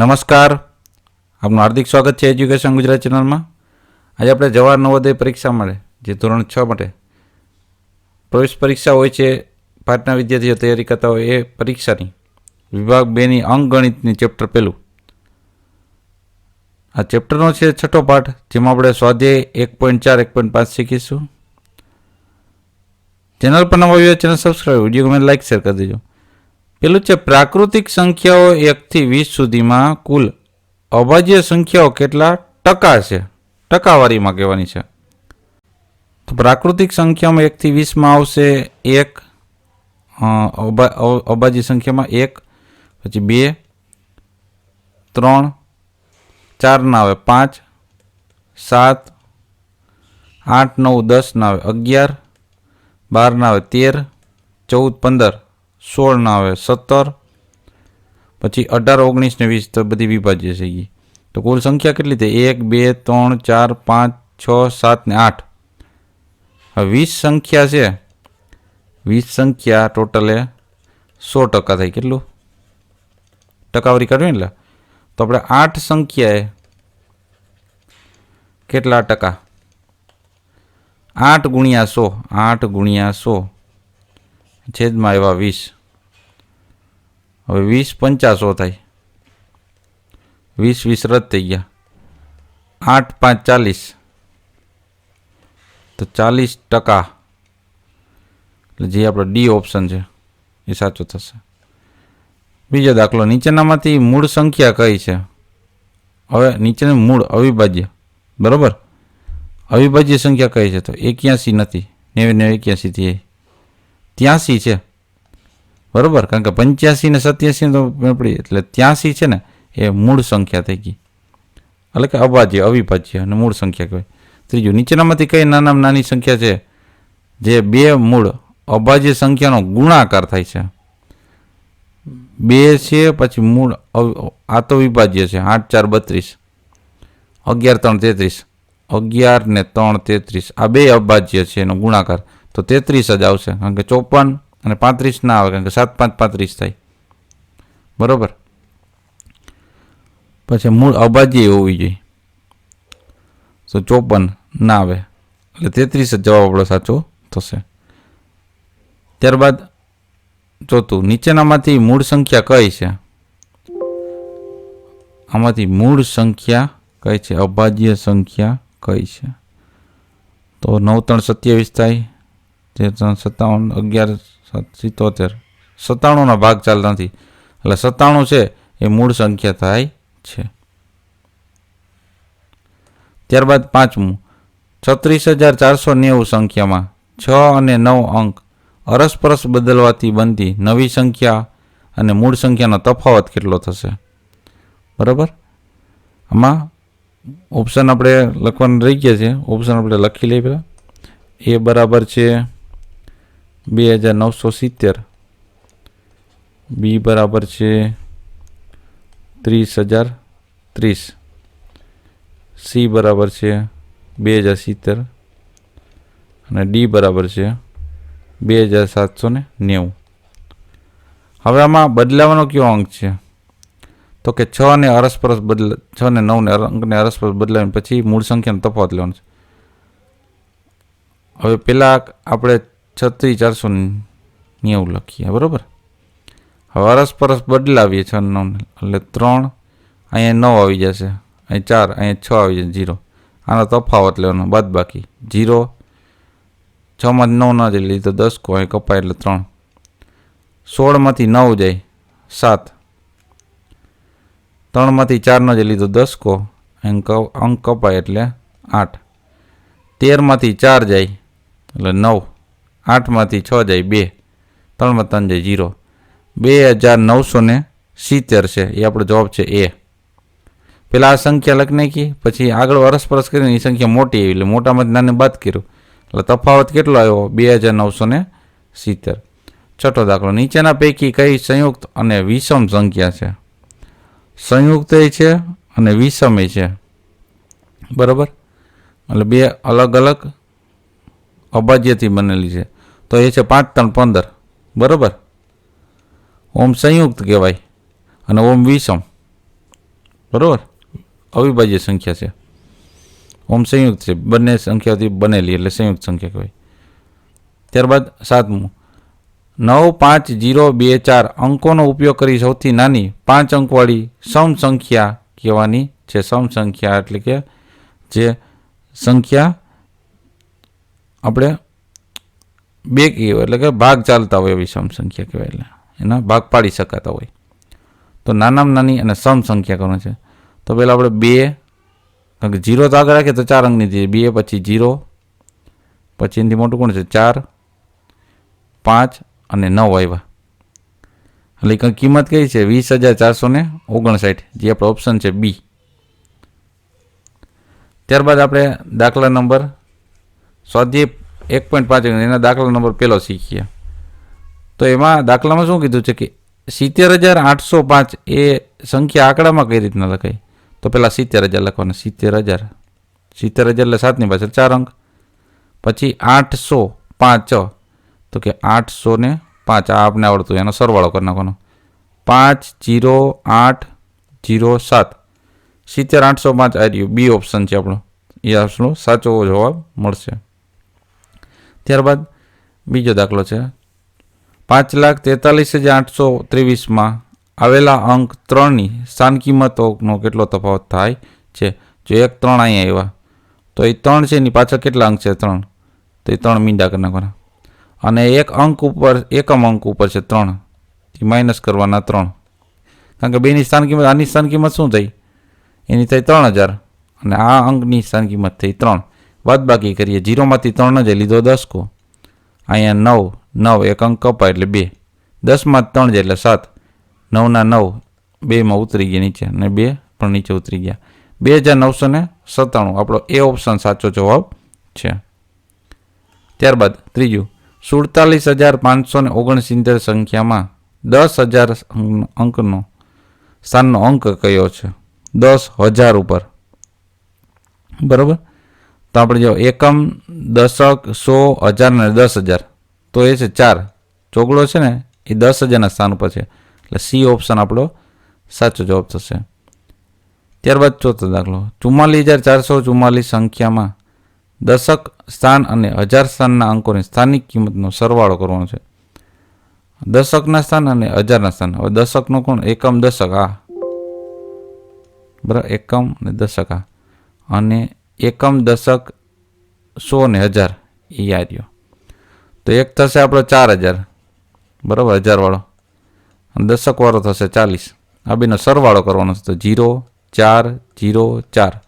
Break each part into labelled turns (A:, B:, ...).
A: નમસ્કાર. આપનું હાર્દિક સ્વાગત છે એજ્યુકેશન ગુજરાત ચેનલમાં. આજે આપણે જવાહર નવોદય પરીક્ષા માટે, જે ધોરણ છ માટે. પ્રવેશ પરીક્ષા હોય છે, પાટના વિદ્યાર્થીઓ તૈયારી કરતા હોય એ પરીક્ષાની. વિભાગ બેની અંકગણિતની ચેપ્ટર પહેલું. આ ચેપ્ટરનો છે છઠ્ઠો પાઠ, જેમાં આપણે સ્વાધ્યાય એક પોઈન્ટ ચાર, એક પોઈન્ટ પાંચ શીખીશું. ચેનલ પર નવા આવ્યો ચેનલ સબસ્ક્રાઈબ વીડિયો ગમે લાઇક શેર કરી દેજો. પેલું છે, પ્રાકૃતિક સંખ્યાઓ એકથી વીસ સુધીમાં કુલ અભાજ્ય સંખ્યાઓ કેટલા? ટકા છે. ટકાવારીમાં કહેવાની છે. તો પ્રાકૃતિક સંખ્યામાં એકથી વીસમાં આવશે એક અભાજ્ય સંખ્યામાં એક, પછી બે, ત્રણ, ચાર ના આવે પાંચ, સાત, આઠ, નવ, દસ ના આવે અગિયાર, બાર ના આવે તેર, ચૌદ, પંદર સોળ ના આવે, સત્તર. પછી અઢાર, ઓગણીસ ને વીસ, તો બધી વિભાજ્ય છે એ તો કુલ સંખ્યા કેટલી થઈ? એક, બે, ત્રણ, ચાર, પાંચ, છ, સાત ને આઠ. હવે વીસ સંખ્યા છે. વીસ સંખ્યા ટોટલે સો ટકા થાય કેટલું? ટકાવારી કાઢવી એટલે તો આપણે આઠ સંખ્યાએ કેટલા ટકા? આઠ ગુણ્યા સો. આઠ ગુણ્યા સો. છેદમાં એવા વીસ. હવે વીસ પંચાસો થાય. વીસ વીસ રદ થઈ ગયા. આઠ પાંચ ચાલીસ. તો ચાલીસ ટકા. એટલે જે આપણો ડી ઓપ્શન છે, એ સાચો થશે. બીજો દાખલો, નીચેનામાંથી મૂળ સંખ્યા કઈ છે? હવે નીચેનું મૂળ અવિભાજ્ય. બરાબર? અવિભાજ્ય સંખ્યા કઈ છે? તો એક્યાસી નથી. નેવે નેવે એક્યાસીથી ત્યાંસી છે. બરાબર? કારણ કે પંચ્યાસી ને સત્યાસી તો પડી એટલે ત્યાંસી છે ને, એ મૂળ સંખ્યા થઈ ગઈ. એટલે કે અભાજ્ય, અવિભાજ્ય અને મૂળ સંખ્યા કહેવાય. ત્રીજું, નીચેનામાંથી કઈ નાનામાં નાની સંખ્યા છે? જે બે મૂળ અભાજ્ય સંખ્યાનો ગુણાકાર થાય છે. બે છે, પછી મૂળ આ તો વિભાજ્ય છે. આઠ, ચાર, બત્રીસ. અગિયાર, ત્રણ, તેત્રીસ. અગિયાર ને ત્રણ, તેત્રીસ. આ બે અભાજ્ય છે, એનો ગુણાકાર. તો તેત્રીસ જ આવશે. કારણ કે ચોપન અને પાંત્રીસ ના આવે, કારણ કે સાત પાંચ પાંત્રીસ થાય. બરોબર? પછી મૂળ અભાજ્ય હોવી જોઈએ. તો ચોપન ના આવે. એટલે તેત્રીસ જ જવાબ આપણો સાચો થશે. ત્યારબાદ ચોથું, નીચેનામાંથી મૂળ સંખ્યા કઈ છે? આમાંથી મૂળ સંખ્યા કઈ છે? અભાજ્ય સંખ્યા કઈ છે? તો નવ, ત્રણ, સત્યાવીસ થાય. તેર ત્રણ સત્તાવન, અગિયાર સિત્તોતેર. સત્તાણુંના ભાગ ચાલતા નથી. એટલે સત્તાણું છે, એ મૂળ સંખ્યા થાય છે. ત્યારબાદ પાંચમું. છત્રીસ હજાર ચારસો નેવું સંખ્યામાં છ અને નવ અંક અરસપરસ બદલવાથી બનતી નવી સંખ્યા અને મૂળ સંખ્યાનો તફાવત કેટલો થશે? બરાબર? આમાં ઓપ્શન આપણે લખવાનું રહી ગયા છે. ઓપ્શન આપણે લખી લઈએ પહેલાં. એ બરાબર છે બે હજાર નવસો સિત્તેર. બી બરાબર છે ત્રીસ હજાર ત્રીસ. સી બરાબર છે બે હજાર સિત્તેર. અને ડી બરાબર છે બે હજાર સાતસો ને નેવું. હવે આમાં બદલાવાનો કયો અંક છે? તો કે છ ને અરસપરસ બદલ, છ ને નવને અંકને અરસપરસ બદલાવીને પછી મૂળ સંખ્યાનો તફાવત લેવાનો છે. હવે પહેલાં આપણે છત્રીસ ચારસો નેવું લખીએ. બરાબર? હવે અરસપરસ બદલાવીએ છ નવ એટલે ત્રણ અહીંયા નવ આવી જશે. અહીં ચાર, અહીંયા છ આવી જશે જીરો આનો તફાવત લેવાનો બાદ બાકી જીરો છમાં નવ ના જઈ લીધો દસ કો, અહીં કપાય એટલે ત્રણ. સોળમાંથી નવ જાય, સાત. ત્રણમાંથી ચારનો જે લીધો દસ કો અંક અંક કપાય એટલે આઠ. તેરમાંથી ચાર જાય, એટલે નવ. આઠમાંથી છ જાય બે, ત્રણમાં ત્રણ જાય જીરો બે હજાર નવસો ને સિત્તેર છે, એ આપણો જવાબ છે એ. પેલા આ સંખ્યા લખી નાખી, પછી આગળ અરસપરસ કરીને એ સંખ્યા મોટી આવી, એટલે મોટામાંથી નાને બાદ કર્યું. એટલે તફાવત કેટલો આવ્યો? બે હજાર નવસો ને સિત્તેર. છઠ્ઠો દાખલો, નીચેના પૈકી કઈ સંયુક્ત અને વિષમ સંખ્યા છે? સંયુક્ત છે અને વિષમય છે. બરાબર? એટલે બે અલગ અલગ અભાજ્યથી બનેલી છે. તો એ છે પાંચ ત્રણ પંદર. બરાબર? ઓમ સંયુક્ત કહેવાય અને ઓમ વિષમ. બરાબર? અવિભાજ્ય સંખ્યા છે. ઓમ સંયુક્ત છે. બંને સંખ્યાથી બનેલી એટલે સંયુક્ત સંખ્યા કહેવાય. ત્યારબાદ સાતમું. નવ પાંચ જીરો બે ચાર અંકોનો ઉપયોગ કરી સૌથી નાની પાંચ અંકવાળી સમ સંખ્યા કહેવાની છે. સમ સંખ્યા એટલે કે જે સંખ્યા આપણે બે કહેવાય એટલે કે ભાગ ચાલતા હોય એવી સમ સંખ્યા કહેવાય એટલે. એના ભાગ પાડી શકાતા હોય. તો નાનામાં નાની અને સમ સંખ્યા કરવાની છે? તો પહેલાં આપણે બે, કારણ કે જીરો તો આગળ રાખીએ તો ચાર અંકની થઈ બે, પછી જીરો, પછી એનાથી મોટું કોણ છે? ચાર, પાંચ અને નવ આવ્યા. એટલે કંઈ કિંમત કઈ છે? વીસ હજાર ચારસો ને ઓગણસાઠ, જે આપણો ઓપ્શન છે બી. ત્યારબાદ આપણે દાખલા નંબર સ્વાધ્યાય એક પોઈન્ટ પાંચ એના દાખલા નંબર પહેલો શીખીએ. તો એમાં દાખલામાં શું કીધું છે કે સિત્તેર હજાર આઠસો પાંચ એ સંખ્યા આંકડામાં કઈ રીતના લખાય તો પહેલાં સિત્તેર હજાર લખવાના. સિત્તેર હજાર. સિત્તેર હજાર એટલે સાતની પાછળ ચાર અંક. પછી આઠસો પાંચ. તો કે આઠસો ને પાંચ. આ આપને આવડતું. એનો સરવાળો કરી નાખવાનો. પાંચ, જીરો, આઠ, જીરો, સાત. સિત્તેર, આઠસો, પાંચ આ રહ્યું. બી ઓપ્શન છે આપણો. એ આપણો સાચો જવાબ મળશે. ત્યારબાદ બીજો દાખલો છે. પાંચ લાખ તેતાલીસ હજાર આઠસો ત્રેવીસમાં આવેલા અંક ત્રણની સ્થાન કિંમતોનો કેટલો તફાવત થાય છે? જો એક ત્રણ અહીંયા આવ્યા, તો એ ત્રણ છે, એની પાછળ કેટલા અંક છે? ત્રણ. તો એ ત્રણ મીંડા કરી નાખવાના. અને એક અંક ઉપર, એકમ અંક ઉપર છે ત્રણ. એ માઇનસ કરવાના ત્રણ. કારણ કે બેની સ્થાન કિંમત, આની સ્થાન કિંમત શું થઈ? એની થઈ ત્રણ હજાર. અને આ અંકની સ્થાન કિંમત થઈ ત્રણ. બાદ બાકી કરીએ. જીરોમાંથી ત્રણ જ લીધો દસ કો અહીંયા નવ નવ એક અંક કપાય એટલે બે. દસમાં ત્રણ જે એટલે સાત. નવના નવ, બેમાં ઉતરી ગયા નીચે અને બે પણ નીચે ઉતરી ગયા. બે હજાર નવસો ને સત્તાણું. આપણો એ ઓપ્શન સાચો જવાબ છે. ત્યારબાદ ત્રીજું. સુડતાલીસ હજાર પાંચસો ને ઓગણસિત્તેર સંખ્યામાં દસ હજાર અંકનો, સ્થાનનો અંક કયો છે? દસ હજાર ઉપર. બરાબર? તો આપણે જો એકમ, દશક, સો, હજાર ને દસ હજાર. તો એ છે ચાર. ચોગડો છે ને, એ દસ હજારના સ્થાન ઉપર છે. એટલે સી ઓપ્શન આપણો સાચો જવાબ થશે. ત્યારબાદ ચોથો દાખલો. ચુમ્માલીસ હજાર ચારસો ચુમ્માલીસ સંખ્યામાં દશક સ્થાન અને હજાર સ્થાનના અંકોની સ્થાનિક કિંમતનો સરવાળો કરવાનો છે. દશકના સ્થાન અને હજારના સ્થાન. હવે દશકનો કોણ? એકમ દશક. આ. બરાબર, એકમ અને દશક. આ. અને એકમ દશક સો ને હજાર, એ યાદ રહ્યો. તો એક થશે આપણો ચાર હજાર. બરાબર? હજારવાળો. દશકવાળો થશે ચાલીસ. આ બેનો સરવાળો કરવાનો છે તો જીરો, ચાર જીરો, ચાર.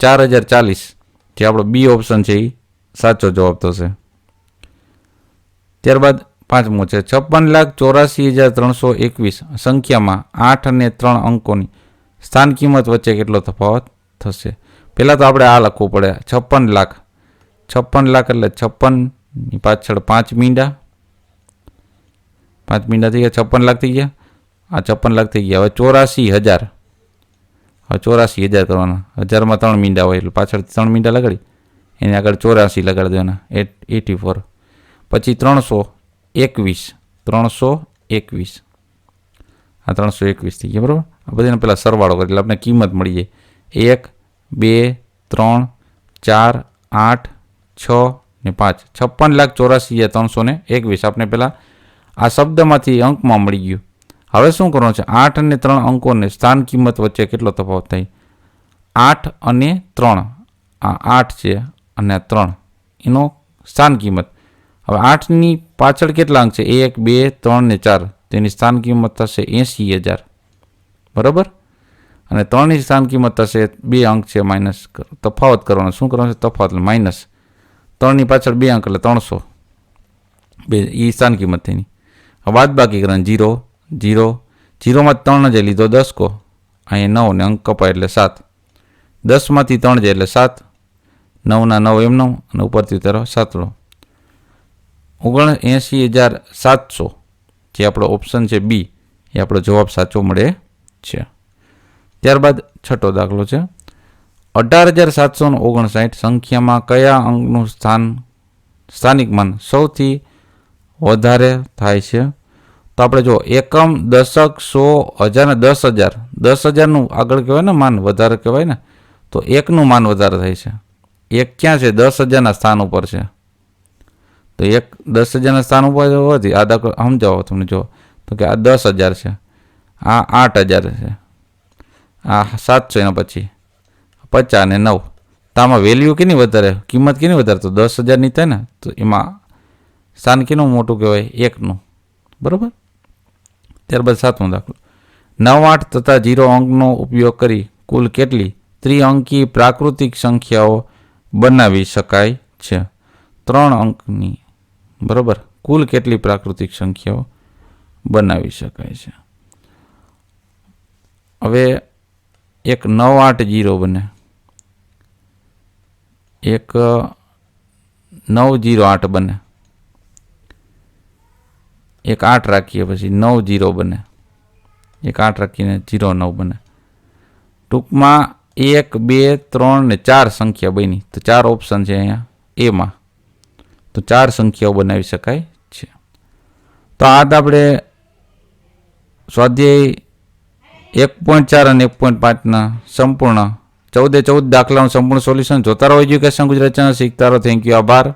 A: ચાર હજાર ચાલીસ. જે આપણો બી ઓપ્શન છે એ સાચો જવાબ થશે. ત્યારબાદ પાંચમો છે છપ્પન લાખ ચોરાસી હજાર ત્રણસો એકવીસ. સંખ્યામાં આઠ અને ત્રણ અંકોની સ્થાન કિંમત વચ્ચે કેટલો તફાવત થશે? પહેલાં તો આપણે આ લખવું પડે. છપ્પન લાખ. છપ્પન લાખ એટલે છપ્પનની પાછળ પાંચ મીંડા. પાંચ મીંડા થઈ ગયા, છપ્પન લાખ થઈ ગયા. આ છપ્પન લાખ થઈ ગયા. હવે ચોરાસી હજાર. હવે ચોરાસી હજાર કરવાના. હજારમાં ત્રણ મીંડા હોય એટલે પાછળથી ત્રણ મીંડા લગાડી. એની આગળ ચોરાસી લગાડી દેવાના. Eight, eighty four. પછી ત્રણસો એકવીસ. ત્રણસો એકવીસ. આ ત્રણસો એકવીસ થઈ ગયા, બરાબર? આ બધાને પહેલાં સરવાળો કરી એટલે આપણે કિંમત મળી જાય એક બે, ત્રણ, ચાર, આઠ, છ ને પાંચ. છપ્પન લાખ ચોરાસી હજાર ત્રણસો ને એકવીસ. આપણે પહેલાં આ શબ્દમાંથી અંકમાં મળી ગયું. હવે શું કરવાનું છે? આઠ અને ત્રણ અંકોને સ્થાન કિંમત વચ્ચે કેટલો તફાવત થાય? આઠ અને ત્રણ. આ આઠ છે અને ત્રણ. એનો સ્થાન કિંમત. હવે આઠની પાછળ કેટલા અંક છે? એક, બે, ત્રણ ને ચાર. તેની સ્થાન કિંમત થશે એંસી હજાર. બરાબર? અને ત્રણની સ્થાન કિંમત થશે, બે અંક છે માઇનસ તફાવત કરવાનો. શું કરવાનું છે? તફાવત માઇનસ ત્રણની પાછળ બે અંક, એટલે ત્રણસો. બે એ સ્થાન કિંમત થઈની બાદ બાકી કરવાનું જીરો જીરો જીરોમાં ત્રણ જ લીધો, દસ કો. અહીંયા નવ ને અંક કપાય એટલે સાત. દસમાંથી ત્રણ જાય એટલે સાત. નવના નવ એમ નવ, અને ઉપરથી તરફ સાતડો ઓગણ એંસી હજાર સાતસો, જે આપણો ઓપ્શન છે બી એ આપણો જવાબ સાચો મળે છે. ત્યારબાદ છઠ્ઠો દાખલો છે. અઢાર હજાર સાતસો ઓગણસાઠ સંખ્યામાં કયા અંકનું સ્થાન સ્થાનિક માન સૌથી વધારે થાય છે? તો આપણે જો એકમ, દશક, સો, હજાર દસ હજાર. દસ હજારનું આગળ કહેવાય ને માન વધારે કહેવાય ને? તો એકનું માન વધારે થાય છે. એક ક્યાં છે? દસ હજારના સ્થાન ઉપર છે. તો એક, દસ હજારના સ્થાન ઉપર હોવાથી આ દાખલો સમજાવો તમને જો તો કે આ દસ હજાર છે. આ આઠ હજાર છે. આ સાતસો એના પછી. પચાસ ને નવ. તો આમાં વેલ્યુ કેની વધારે? કિંમત કેની વધારે? તો દસ હજારની થાય ને, તો એમાં સ્થાન કેનું મોટું કહેવાય? એકનું. બરાબર? ત્યારબાદ સાતમો દાખલો. નવ આઠ તથા જીરો અંકનો ઉપયોગ કરી કુલ કેટલી? ત્રિઅંકી પ્રાકૃતિક સંખ્યાઓ બનાવી શકાય છે. ત્રણ અંકની. બરાબર? કુલ કેટલી પ્રાકૃતિક સંખ્યાઓ બનાવી શકાય છે? હવે એક નવ આઠ જીરો બને. એક નવ જીરો આઠ બને. એક આઠ રાખીએ પછી નવ જીરો બને. એક આઠ રાખીને જીરો નવ બને. ટૂંકમાં એક, બે, ત્રણ ને ચાર સંખ્યા બની. તો ચાર ઓપ્શન છે અહીંયા. એમાં. તો ચાર સંખ્યાઓ બનાવી શકાય છે. તો આજ આપણે સ્વાધ્યાય એક પોઈન્ટ ચાર અને એક પોઈન્ટ પાંચના સંપૂર્ણ. ચૌદે ચૌદ દાખલાનું સંપૂર્ણ સોલ્યુશન જોતા રહો એજ્યુકેશન ગુજરાત ચેનલ. શીખતા રહો. થેન્ક યુ આભાર.